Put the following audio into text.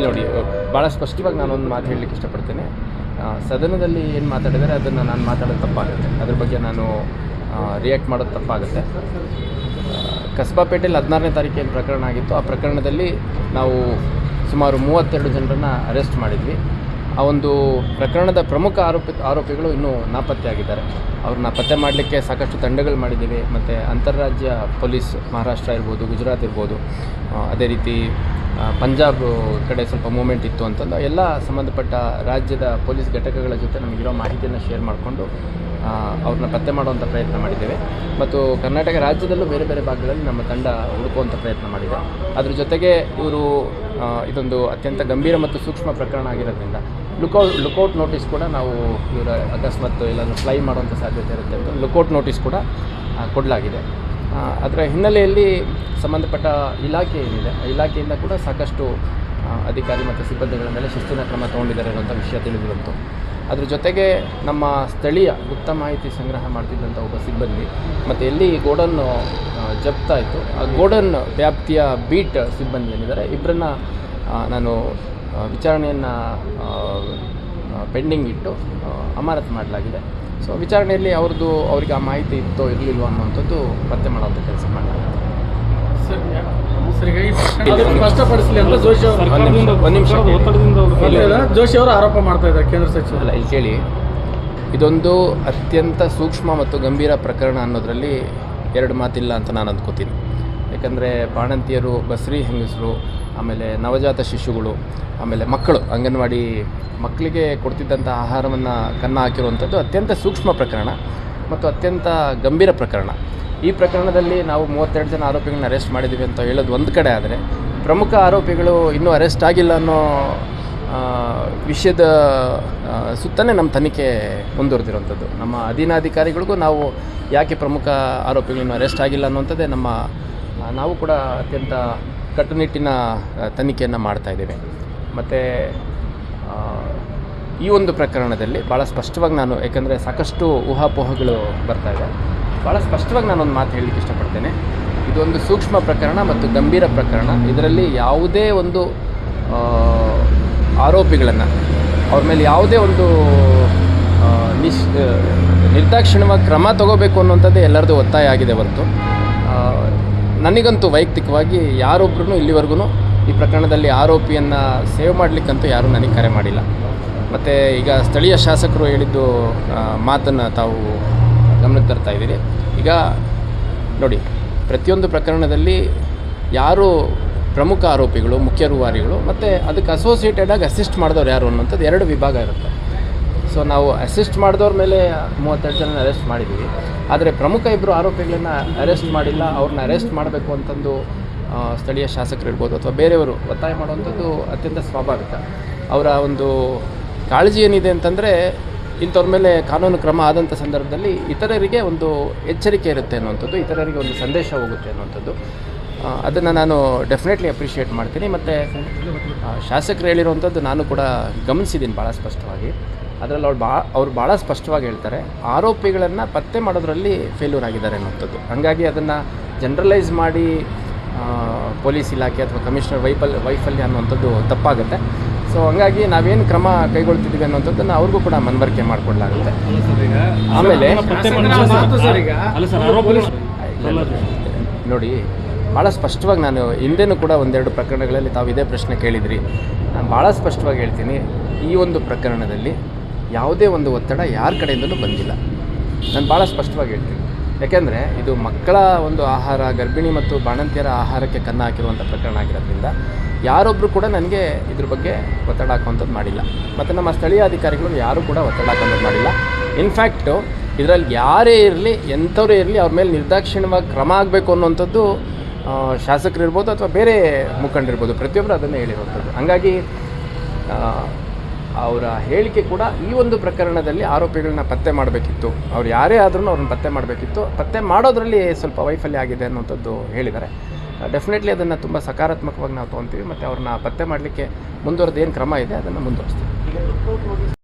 ಇಲ್ಲಿ ನೋಡಿ ಭಾಳ ಸ್ಪಷ್ಟವಾಗಿ ನಾನೊಂದು ಮಾತು ಹೇಳಲಿಕ್ಕೆ ಇಷ್ಟಪಡ್ತೇನೆ. ಸದನದಲ್ಲಿ ಏನು ಮಾತಾಡಿದರೆ ಅದನ್ನು ನಾನು ಮಾತಾಡೋದು ತಪ್ಪಾಗುತ್ತೆ. ಅದ್ರ ಬಗ್ಗೆ ನಾನು ರಿಯಾಕ್ಟ್ ಮಾಡೋದು ತಪ್ಪಾಗುತ್ತೆ. ಕಸಬಾಪೇಟೆಯಲ್ಲಿ ಹದಿನಾರನೇ ತಾರೀಕು ಪ್ರಕರಣ ಆಗಿತ್ತು. ಆ ಪ್ರಕರಣದಲ್ಲಿ ನಾವು ಸುಮಾರು ಮೂವತ್ತೆರಡು ಜನರನ್ನು ಅರೆಸ್ಟ್ ಮಾಡಿದ್ವಿ. ಆ ಒಂದು ಪ್ರಕರಣದ ಪ್ರಮುಖ ಆರೋಪಿ, ಆರೋಪಿಗಳು ಇನ್ನೂ ನಾಪತ್ತೆಯಾಗಿದ್ದಾರೆ. ಅವ್ರನ್ನ ಪತ್ತೆ ಮಾಡಲಿಕ್ಕೆ ಸಾಕಷ್ಟು ತಂಡಗಳು ಮಾಡಿದ್ದೀವಿ. ಮತ್ತು ಅಂತಾರಾಜ್ಯ ಪೊಲೀಸ್ ಮಹಾರಾಷ್ಟ್ರ ಇರ್ಬೋದು, ಗುಜರಾತ್ ಇರ್ಬೋದು ಅದೇ ರೀತಿ ಪಂಜಾಬ್ ಕಡೆ ಸ್ವಲ್ಪ ಮೂಮೆಂಟ್ ಇತ್ತು ಅಂತಂದು ಎಲ್ಲ ಸಂಬಂಧಪಟ್ಟ ರಾಜ್ಯದ ಪೊಲೀಸ್ ಘಟಕಗಳ ಜೊತೆ ನಮಗಿರೋ ಮಾಹಿತಿಯನ್ನು ಶೇರ್ ಮಾಡಿಕೊಂಡು ಅವ್ರನ್ನ ಪತ್ತೆ ಮಾಡುವಂಥ ಪ್ರಯತ್ನ ಮಾಡಿದ್ದೇವೆ. ಮತ್ತು ಕರ್ನಾಟಕ ರಾಜ್ಯದಲ್ಲೂ ಬೇರೆ ಬೇರೆ ಭಾಗಗಳಲ್ಲಿ ನಮ್ಮ ತಂಡ ಹುಡುಕುವಂಥ ಪ್ರಯತ್ನ ಮಾಡಿದೆ. ಅದ್ರ ಜೊತೆಗೆ ಇವರು ಇದೊಂದು ಅತ್ಯಂತ ಗಂಭೀರ ಮತ್ತು ಸೂಕ್ಷ್ಮ ಪ್ರಕರಣ ಆಗಿರೋದ್ರಿಂದ. ಲುಕೌಟ್ ಲುಕೌಟ್ ನೋಟಿಸ್ ಕೂಡ ನಾವು ಇವರ ಅಕಸ್ಮಾತ್ ಎಲ್ಲಾದರೂ ಫ್ಲೈ ಮಾಡುವಂಥ ಸಾಧ್ಯತೆ ಇರುತ್ತೆ ಅಂತ ಲುಕೌಟ್ ನೋಟಿಸ್ ಕೂಡ ಕೊಡಲಾಗಿದೆ. ಅದರ ಹಿನ್ನೆಲೆಯಲ್ಲಿ ಸಂಬಂಧಪಟ್ಟ ಇಲಾಖೆ ಏನಿದೆ ಇಲಾಖೆಯಿಂದ ಕೂಡ ಸಾಕಷ್ಟು ಅಧಿಕಾರಿ ಮತ್ತು ಸಿಬ್ಬಂದಿಗಳ ಮೇಲೆ ಶಿಸ್ತಿನ ಕ್ರಮ ತಗೊಂಡಿದ್ದಾರೆ ಅನ್ನೋಂಥ ವಿಷಯ ತಿಳಿದಿರುವಂತು ಅದ್ರ ಜೊತೆಗೆ ನಮ್ಮ ಸ್ಥಳೀಯ ಗುಪ್ತ ಮಾಹಿತಿ ಸಂಗ್ರಹ ಮಾಡ್ತಿದ್ದಂಥ ಒಬ್ಬ ಸಿಬ್ಬಂದಿ ಮತ್ತು ಎಲ್ಲಿ ಗೋಡನ್ ಜಪ್ತಾಯಿತು ಆ ಗೋಡನ್ ವ್ಯಾಪ್ತಿಯ ಬೀಟ್ ಸಿಬ್ಬಂದಿ ಏನಿದ್ದಾರೆ ಇಬ್ಬರನ್ನ ನಾನು ವಿಚಾರಣೆಯನ್ನು ಪೆಂಡಿಂಗ್ ಇಟ್ಟು ಅಮಾನತು ಮಾಡಲಾಗಿದೆ. ಸೊ ವಿಚಾರಣೆಯಲ್ಲಿ ಅವ್ರದ್ದು ಅವ್ರಿಗೆ ಆ ಮಾಹಿತಿ ಇತ್ತೋ ಇರಲಿಲ್ವೋ ಅನ್ನುವಂಥದ್ದು ಪತ್ತೆ ಮಾಡುವಂಥ ಕೆಲಸ ಮಾಡಲಾಗಿದೆ ಸರ್, ಸ್ಪಷ್ಟಪಡಿಸಲಿ ಅಂತ ಜೋಶಿ ಅವರು. ಜೋಶಿ ಅವರು ಆರೋಪ ಮಾಡ್ತಾ ಇದ್ದಾರೆ ಕೇಂದ್ರ ಸಚಿವರು. ಅಲ್ಲ ಇಲ್ಲಿ ಕೇಳಿ. ಇದೊಂದು ಅತ್ಯಂತ ಸೂಕ್ಷ್ಮ ಮತ್ತು ಗಂಭೀರ ಪ್ರಕರಣ ಅನ್ನೋದರಲ್ಲಿ ಎರಡು ಮಾತಿಲ್ಲ ಅಂತ ನಾನು ಅಂದ್ಕೋತೀನಿ. ಯಾಕಂದರೆ ಬಾಣಂತಿಯರು ಬಸ್ರಿ ಹೆಂಗಸರು ಆಮೇಲೆ ನವಜಾತ ಶಿಶುಗಳು ಆಮೇಲೆ ಮಕ್ಕಳು ಅಂಗನವಾಡಿ ಮಕ್ಕಳಿಗೆ ಕೊಡ್ತಿದ್ದಂಥ ಆಹಾರವನ್ನು ಕನ್ನ ಹಾಕಿರುವಂಥದ್ದು ಅತ್ಯಂತ ಸೂಕ್ಷ್ಮ ಪ್ರಕರಣ ಮತ್ತು ಅತ್ಯಂತ ಗಂಭೀರ ಪ್ರಕರಣ. ಈ ಪ್ರಕರಣದಲ್ಲಿ ನಾವು ಮೂವತ್ತೆರಡು ಜನ ಆರೋಪಿಗಳನ್ನ ಅರೆಸ್ಟ್ ಮಾಡಿದ್ದೀವಿ ಅಂತ ಹೇಳೋದು ಒಂದು ಕಡೆ ಆದರೆ, ಪ್ರಮುಖ ಆರೋಪಿಗಳು ಇನ್ನೂ ಅರೆಸ್ಟ್ ಆಗಿಲ್ಲ ಅನ್ನೋ ವಿಷಯದ ಸುತ್ತಲೇ ನಮ್ಮ ತನಿಖೆ ಮುಂದುವರೆದಿರುವಂಥದ್ದು. ನಮ್ಮ ಅಧೀನಾಧಿಕಾರಿಗಳಿಗೂ ನಾವು ಯಾಕೆ ಪ್ರಮುಖ ಆರೋಪಿಗಳನ್ನು ಅರೆಸ್ಟ್ ಆಗಿಲ್ಲ ಅನ್ನುವಂಥದ್ದೇ ನಮ್ಮ ನಾವು ಕೂಡ ಅತ್ಯಂತ ಕಟ್ಟುನಿಟ್ಟಿನ ತನಿಖೆಯನ್ನು ಮಾಡ್ತಾ ಇದ್ದೇವೆ. ಮತ್ತು ಈ ಒಂದು ಪ್ರಕರಣದಲ್ಲಿ ಭಾಳ ಸ್ಪಷ್ಟವಾಗಿ ನಾನು, ಯಾಕಂದರೆ ಸಾಕಷ್ಟು ಊಹಾಪೋಹಗಳು ಬರ್ತಾ ಇದೆ. ಭಾಳ ಸ್ಪಷ್ಟವಾಗಿ ನಾನೊಂದು ಮಾತು ಹೇಳಲಿಕ್ಕೆ ಇಷ್ಟಪಡ್ತೇನೆ. ಇದೊಂದು ಸೂಕ್ಷ್ಮ ಪ್ರಕರಣ ಮತ್ತು ಗಂಭೀರ ಪ್ರಕರಣ. ಇದರಲ್ಲಿ ಯಾವುದೇ ಒಂದು ಆರೋಪಿಗಳನ್ನು, ಅವ್ರ ಮೇಲೆ ಯಾವುದೇ ಒಂದು ನಿಶ್ ನಿರ್ದಾಕ್ಷಿಣ್ಯವಾಗಿ ಕ್ರಮ ತಗೋಬೇಕು ಅನ್ನುವಂಥದ್ದೇ ಎಲ್ಲರದ್ದು ಒತ್ತಾಯ ಆಗಿದೆ ಹೊರತು. ನನಗಂತೂ ವೈಯಕ್ತಿಕವಾಗಿ ಯಾರೊಬ್ಬರೂ ಇಲ್ಲಿವರೆಗೂ ಈ ಪ್ರಕರಣದಲ್ಲಿ ಆರೋಪಿಯನ್ನು ಸೇವ್ ಮಾಡಲಿಕ್ಕಂತೂ ಯಾರೂ ನನಗೆ ಕರೆ ಮಾಡಿಲ್ಲ. ಮತ್ತು ಈಗ ಸ್ಥಳೀಯ ಶಾಸಕರು ಹೇಳಿದ್ದು ಮಾತನ್ನು ತಾವು ಗಮನಕ್ಕೆ ತರ್ತಾ ಇದ್ದೀರಿ. ಈಗ ನೋಡಿ, ಪ್ರತಿಯೊಂದು ಪ್ರಕರಣದಲ್ಲಿ ಯಾರು ಪ್ರಮುಖ ಆರೋಪಿಗಳು, ಮುಖ್ಯ ರೂವಾರಿಗಳು, ಮತ್ತು ಅದಕ್ಕೆ ಅಸೋಸಿಯೇಟೆಡ್ ಆಗಿ ಅಸಿಸ್ಟ್ ಮಾಡಿದವ್ರು ಯಾರು ಅನ್ನೋಂಥದ್ದು ಎರಡು ವಿಭಾಗ ಇರುತ್ತೆ. ಸೊ ನಾವು ಅಸಿಸ್ಟ್ ಮಾಡಿದವ್ರ ಮೇಲೆ ಮೂವತ್ತೆರಡು ಜನ ಅರೆಸ್ಟ್ ಮಾಡಿದ್ದೀವಿ. ಆದರೆ ಪ್ರಮುಖ ಇಬ್ಬರು ಆರೋಪಿಗಳನ್ನ ಅರೆಸ್ಟ್ ಮಾಡಿಲ್ಲ, ಅವ್ರನ್ನ ಅರೆಸ್ಟ್ ಮಾಡಬೇಕು ಅಂತಂದು ಸ್ಥಳೀಯ ಶಾಸಕರು ಇರ್ಬೋದು ಅಥವಾ ಬೇರೆಯವರು ಒತ್ತಾಯ ಮಾಡುವಂಥದ್ದು ಅತ್ಯಂತ ಸ್ವಾಭಾವಿಕ. ಅವರ ಒಂದು ಕಾಳಜಿ ಏನಿದೆ ಅಂತಂದರೆ ಇಂಥವ್ರ ಮೇಲೆ ಕಾನೂನು ಕ್ರಮ ಆದಂಥ ಸಂದರ್ಭದಲ್ಲಿ ಇತರರಿಗೆ ಒಂದು ಎಚ್ಚರಿಕೆ ಇರುತ್ತೆ ಅನ್ನುವಂಥದ್ದು, ಇತರರಿಗೆ ಒಂದು ಸಂದೇಶ ಹೋಗುತ್ತೆ ಅನ್ನುವಂಥದ್ದು. ಅದನ್ನು ನಾನು ಡೆಫಿನೆಟ್ಲಿ ಅಪ್ರಿಷಿಯೇಟ್ ಮಾಡ್ತೀನಿ. ಮತ್ತು ಶಾಸಕರು ಹೇಳಿರುವಂಥದ್ದು ನಾನು ಕೂಡ ಗಮನಿಸಿದ್ದೀನಿ ಭಾಳ ಸ್ಪಷ್ಟವಾಗಿ. ಅದರಲ್ಲಿ ಅವ್ರು ಬಾ, ಅವ್ರು ಭಾಳ ಸ್ಪಷ್ಟವಾಗಿ ಹೇಳ್ತಾರೆ, ಆರೋಪಿಗಳನ್ನು ಪತ್ತೆ ಮಾಡೋದರಲ್ಲಿ ಫೇಲ್ಯೂರ್ ಆಗಿದ್ದಾರೆ ಅನ್ನೋಂಥದ್ದು ಹಾಗಾಗಿ ಅದನ್ನು ಜನರಲೈಸ್ ಮಾಡಿ ಪೊಲೀಸ್ ಇಲಾಖೆ ಅಥವಾ ಕಮಿಷನರ್ ವೈಫಲ್, ವೈಫಲ್ಯ ಅನ್ನುವಂಥದ್ದು ತಪ್ಪಾಗುತ್ತೆ. ಸೊ ಹಂಗಾಗಿ ನಾವೇನು ಕ್ರಮ ಕೈಗೊಳ್ತಿದ್ದೀವಿ ಅನ್ನೋಂಥದ್ದನ್ನು ಅವ್ರಿಗೂ ಕೂಡ ಮನವರಿಕೆ ಮಾಡಿಕೊಡ್ಲಾಗುತ್ತೆ. ಆಮೇಲೆ ಮಾತು ಸರ್ ಈಗ. ನೋಡಿ ಭಾಳ ಸ್ಪಷ್ಟವಾಗಿ ನಾನು ಹಿಂದೆನೂ ಕೂಡ ಒಂದೆರಡು ಪ್ರಕರಣಗಳಲ್ಲಿ ತಾವು ಇದೇ ಪ್ರಶ್ನೆ ಕೇಳಿದ್ರಿ. ನಾನು ಭಾಳ ಸ್ಪಷ್ಟವಾಗಿ ಹೇಳ್ತೀನಿ ಈ ಒಂದು ಪ್ರಕರಣದಲ್ಲಿ ಯಾವುದೇ ಒಂದು ಒತ್ತಡ ಯಾರ ಕಡೆಯಿಂದಲೂ ಬಂದಿಲ್ಲ. ನಾನು ಭಾಳ ಸ್ಪಷ್ಟವಾಗಿ ಹೇಳ್ತೀನಿ. ಯಾಕೆಂದರೆ ಇದು ಮಕ್ಕಳ ಒಂದು ಆಹಾರ, ಗರ್ಭಿಣಿ ಮತ್ತು ಬಾಣಂತಿಯರ ಆಹಾರಕ್ಕೆ ಕನ್ನ ಹಾಕಿರುವಂಥ ಪ್ರಕರಣ ಆಗಿರೋದ್ರಿಂದ ಯಾರೊಬ್ಬರು ಕೂಡ ನನಗೆ ಇದ್ರ ಬಗ್ಗೆ ಒತ್ತಡ ಹಾಕುವಂಥದ್ದು ಮಾಡಿಲ್ಲ. ಮತ್ತು ನಮ್ಮ ಸ್ಥಳೀಯ ಅಧಿಕಾರಿಗಳು ಯಾರೂ ಕೂಡ ಒತ್ತಡ ಹಾಕುವಂಥದ್ದು ಮಾಡಿಲ್ಲ. ಇನ್ಫ್ಯಾಕ್ಟು ಇದರಲ್ಲಿ ಯಾರೇ ಇರಲಿ, ಎಂಥವರೇ ಇರಲಿ ಅವ್ರ ಮೇಲೆ ನಿರ್ದಾಕ್ಷಿಣ್ಯವಾಗಿ ಕ್ರಮ ಆಗಬೇಕು ಅನ್ನುವಂಥದ್ದು ಶಾಸಕರಿರ್ಬೋದು ಅಥವಾ ಬೇರೆ ಮುಖಂಡರಿರ್ಬೋದು ಪ್ರತಿಯೊಬ್ಬರು ಅದನ್ನೇ ಹೇಳಿರುವಂಥದ್ದು. ಹಾಗಾಗಿ ಅವರ ಹೇಳಿಕೆ ಕೂಡ ಈ ಒಂದು ಪ್ರಕರಣದಲ್ಲಿ ಆರೋಪಿಗಳನ್ನ ಪತ್ತೆ ಮಾಡಬೇಕಿತ್ತು. ಅವ್ರು ಯಾರೇ ಆದ್ರೂ ಅವ್ರನ್ನ ಪತ್ತೆ ಮಾಡಬೇಕಿತ್ತು. ಪತ್ತೆ ಮಾಡೋದ್ರಲ್ಲಿ ಸ್ವಲ್ಪ ವೈಫಲ್ಯ ಆಗಿದೆ ಅನ್ನೋಂಥದ್ದು ಹೇಳಿದ್ದಾರೆ. ಡೆಫಿನೆಟ್ಲಿ ಅದನ್ನು ತುಂಬ ಸಕಾರಾತ್ಮಕವಾಗಿ ನಾವು ತೊಗೊತೀವಿ. ಮತ್ತು ಅವ್ರನ್ನ ಪತ್ತೆ ಮಾಡಲಿಕ್ಕೆ ಮುಂದುವರೆದು ಏನು ಕ್ರಮ ಇದೆ, ಅದನ್ನು ಮುಂದುವರಿಸ್ತೀವಿ.